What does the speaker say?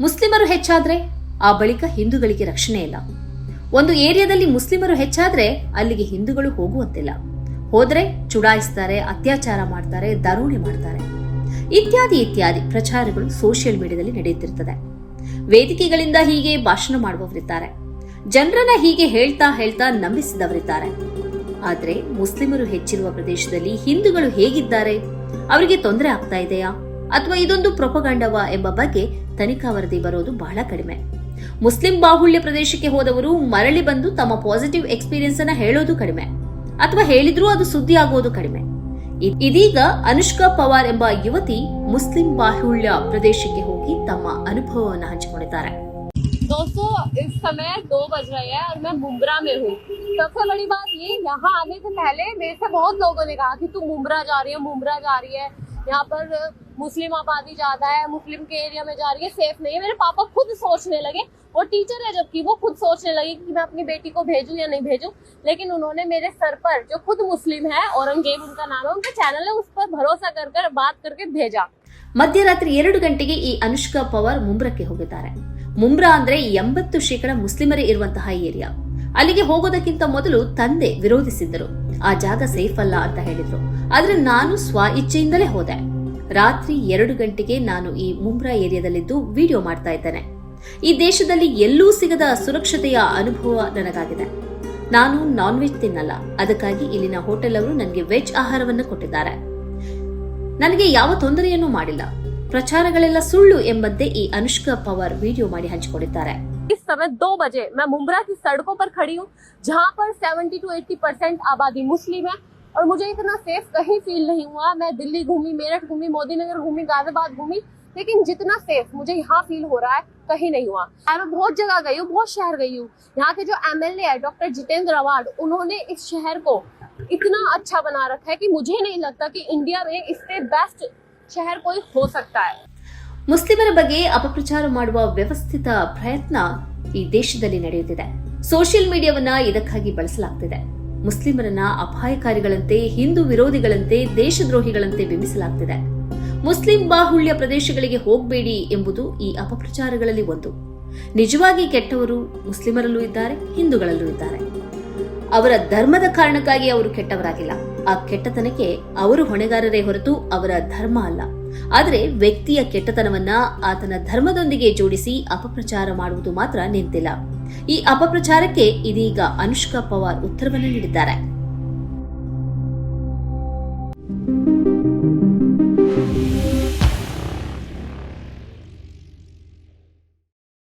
ಮುಸ್ಲಿಮರು ಹೆಚ್ಚಾದ್ರೆ ಆ ಬಳಿಕ ಹಿಂದೂಗಳಿಗೆ ರಕ್ಷಣೆ ಇಲ್ಲ. ಒಂದು ಏರಿಯಾದಲ್ಲಿ ಮುಸ್ಲಿಮರು ಹೆಚ್ಚಾದ್ರೆ ಅಲ್ಲಿಗೆ ಹಿಂದೂಗಳು ಹೋಗುವಂತಿಲ್ಲ. ಹೋದ್ರೆ ಚುಡಾಯಿಸ್ತಾರೆ, ಅತ್ಯಾಚಾರ ಮಾಡ್ತಾರೆ ದರೋಣೆ ಮಾಡ್ತಾರೆ. ಇತ್ಯಾದಿ ಇತ್ಯಾದಿ ಪ್ರಚಾರಗಳು ಸೋಷಿಯಲ್ ಮೀಡಿಯಾದಲ್ಲಿ ನಡೆಯುತ್ತಿರುತ್ತದೆ ವೇದಿಕೆಗಳಿಂದ ಹೀಗೆ ಭಾಷಣ ಮಾಡುವವರಿದ್ದಾರೆ. ಜನರನ್ನ ಹೀಗೆ ಹೇಳ್ತಾ ಹೇಳ್ತಾ ನಂಬಿಸಿದವರಿದ್ದಾರೆ. ಆದ್ರೆ ಮುಸ್ಲಿಮರು ಹೆಚ್ಚಿರುವ ಪ್ರದೇಶದಲ್ಲಿ ಹಿಂದೂಗಳು ಹೇಗಿದ್ದಾರೆ? ಅವರಿಗೆ ತೊಂದರೆ ಆಗ್ತಾ ಇದೆಯಾ? ಅಥವಾ ಇದೊಂದು ಪ್ರೊಪಗಂಡವಾ ಎಂಬ ಬಗ್ಗೆ ತನಿಖಾ ವರದಿ ಬರೋದು ಬಹಳ ಕಡಿಮೆ ಮುಸ್ಲಿಂ ಬಾಹುಳ್ಯ ಪ್ರದೇಶಕ್ಕೆ ಹೋದವರು ಮರಳಿ ಬಂದು ತಮ್ಮ ಪಾಸಿಟಿವ್ ಎಕ್ಸ್ಪೀರಿಯನ್ಸ್ ಅನ್ನ ಹೇಳೋದು ಕಡಿಮೆ ಅಥವಾ ಹೇಳಿದ್ರೂ ಅದು ಸುದ್ದಿ ಆಗೋದು ಕಡಿಮೆ ಇ- ಇದೀಗ ಅನುಷ್ಕಾ ಪವಾರ್ ಎಂಬ ಯುವತಿ ಮುಸ್ಲಿಂ ಬಾಹುಳ್ಯ ಪ್ರದೇಶಕ್ಕೆ ಹೋಗಿ ತಮ್ಮ ಅನುಭವವನ್ನು ಹಂಚಿಕೊಂಡಿದ್ದಾರೆ दोस्तों इस समय दो बज रहे हैं और मैं मुम्बरा में हूँ सबसे बड़ी बात ये यहाँ आने से पहले मेरे से बहुत लोगों ने कहा कि तू मुम्बरा जा रही है मुम्बरा जा रही है यहाँ पर मुस्लिम आबादी ज्यादा है मुस्लिम के एरिया में जा रही है सेफ नहीं है मेरे पापा खुद सोचने लगे वो टीचर है जबकि वो खुद सोचने लगे कि मैं अपनी बेटी को भेजूं या नहीं भेजूं लेकिन उन्होंने मेरे सर पर जो खुद मुस्लिम है औरंगजेब उनका नाम है उनका चैनल है उस पर भरोसा कर कर बात करके भेजा ಮಧ್ಯರಾತ್ರಿ ಎರಡು ಗಂಟೆಗೆ ಈ ಅನುಷ್ಕಾ ಪವಾರ್ ಮುಂಬ್ರಕ್ಕೆ ಹೋಗಿದ್ದಾರೆ ಮುಂಬ್ರಾ ಅಂದ್ರೆ ಎಂಬತ್ತು ಶೇಕಡ ಮುಸ್ಲಿಮರೇ ಇರುವಂತಹ ಏರಿಯಾ ಅಲ್ಲಿಗೆ ಹೋಗೋದಕ್ಕಿಂತ ಮೊದಲು ತಂದೆ ವಿರೋಧಿಸಿದ್ದರು ಆ ಜಾಗ ಸೇಫ್ ಅಲ್ಲ ಅಂತ ಹೇಳಿದ್ರು ಆದ್ರೆ ನಾನು ಸ್ವ ಇಚ್ಛೆಯಿಂದಲೇ ಹೋದೆ ರಾತ್ರಿ ಎರಡು ಗಂಟೆಗೆ ನಾನು ಈ ಮುಂಬ್ರಾ ಏರಿಯಾದಲ್ಲಿದ್ದು ವಿಡಿಯೋ ಮಾಡ್ತಾ ಇದ್ದೇನೆ ಈ ದೇಶದಲ್ಲಿ ಎಲ್ಲೂ ಸಿಗದ ಸುರಕ್ಷತೆಯ ಅನುಭವ ನನಗಾಗಿದೆ ನಾನು ನಾನ್ ವೆಜ್ ತಿನ್ನಲ್ಲ ಅದಕ್ಕಾಗಿ ಇಲ್ಲಿನ ಹೋಟೆಲ್ ಅವರು ನನಗೆ ವೆಜ್ ಆಹಾರವನ್ನು ಕೊಟ್ಟಿದ್ದಾರೆ ನನಗೆ ಯಾವ ತೊಂದರೆಯನ್ನೂ ಮಾಡಿಲ್ಲ ಪ್ರಚಾರಗಳೆಲ್ಲ ಸುಳ್ಳು ಎಂಬಂತೆ ಈ ಅನುಷ್ಕಾ ಪವಾರ್ ವಿಡಿಯೋ ಮಾಡಿ ಹಂಚಿಕೊಂಡಿದ್ದಾರೆ इस समय दो बजे मैं मुम्बरा की सड़कों पर खड़ी हूँ जहाँ पर 70 टू 80 परसेंट आबादी मुस्लिम है और मुझे इतना सेफ कहीं फील नहीं हुआ मैं दिल्ली घूमी मेरठ घूमी मोदी नगर घूमी गाजियाबाद घूमी लेकिन जितना सेफ मुझे यहाँ फील हो रहा है कहीं नहीं हुआ और मैं बहुत जगह गई हूँ बहुत शहर गई हूँ यहाँ के जो एमएलए है डॉक्टर जितेंद्र अवार्ड उन्होंने इस शहर को इतना अच्छा बना रखा है कि मुझे नहीं लगता कि इंडिया में इससे बेस्ट शहर कोई हो सकता है ಮುಸ್ಲಿಮರ ಬಗ್ಗೆ ಅಪಪ್ರಚಾರ ಮಾಡುವ ವ್ಯವಸ್ಥಿತ ಪ್ರಯತ್ನ ಈ ದೇಶದಲ್ಲಿ ನಡೆಯುತ್ತಿದೆ ಸೋಷಿಯಲ್ ಮೀಡಿಯಾವನ್ನ ಇದಕ್ಕಾಗಿ ಬಳಸಲಾಗ್ತಿದೆ ಮುಸ್ಲಿಮರನ್ನ ಅಪಾಯಕಾರಿಗಳಂತೆ, ಹಿಂದೂ ವಿರೋಧಿಗಳಂತೆ, ದೇಶದ್ರೋಹಿಗಳಂತೆ ಬಿಂಬಿಸಲಾಗ್ತಿದೆ. ಮುಸ್ಲಿಂ ಬಾಹುಳ್ಯ ಪ್ರದೇಶಗಳಿಗೆ ಹೋಗಬೇಡಿ ಎಂಬುದು ಈ ಅಪಪ್ರಚಾರಗಳಲ್ಲಿ ಒಂದು. ನಿಜವಾಗಿ ಕೆಟ್ಟವರು ಮುಸ್ಲಿಮರಲ್ಲೂ ಇದ್ದಾರೆ, ಹಿಂದೂಗಳಲ್ಲೂ ಇದ್ದಾರೆ. ಅವರ ಧರ್ಮದ ಕಾರಣಕ್ಕಾಗಿ ಅವರು ಕೆಟ್ಟವರಾಗಿಲ್ಲ. ಆ ಕೆಟ್ಟತನಕ್ಕೆ ಅವರು ಹೊಣೆಗಾರರೇ ಹೊರತು ಅವರ ಧರ್ಮ ಅಲ್ಲ. ಆದರೆ ವ್ಯಕ್ತಿಯ ಕೆಟ್ಟತನವನ್ನ ಆತನ ಧರ್ಮದೊಂದಿಗೆ ಜೋಡಿಸಿ ಅಪಪ್ರಚಾರ ಮಾಡುವುದು ಮಾತ್ರ ನಿಂತಿಲ್ಲ. ಈ ಅಪಪ್ರಚಾರಕ್ಕೆ ಇದೀಗ ಅನುಷ್ಕಾ ಪವಾರ್ ಉತ್ತರವನ್ನು ನೀಡಿದ್ದಾರೆ.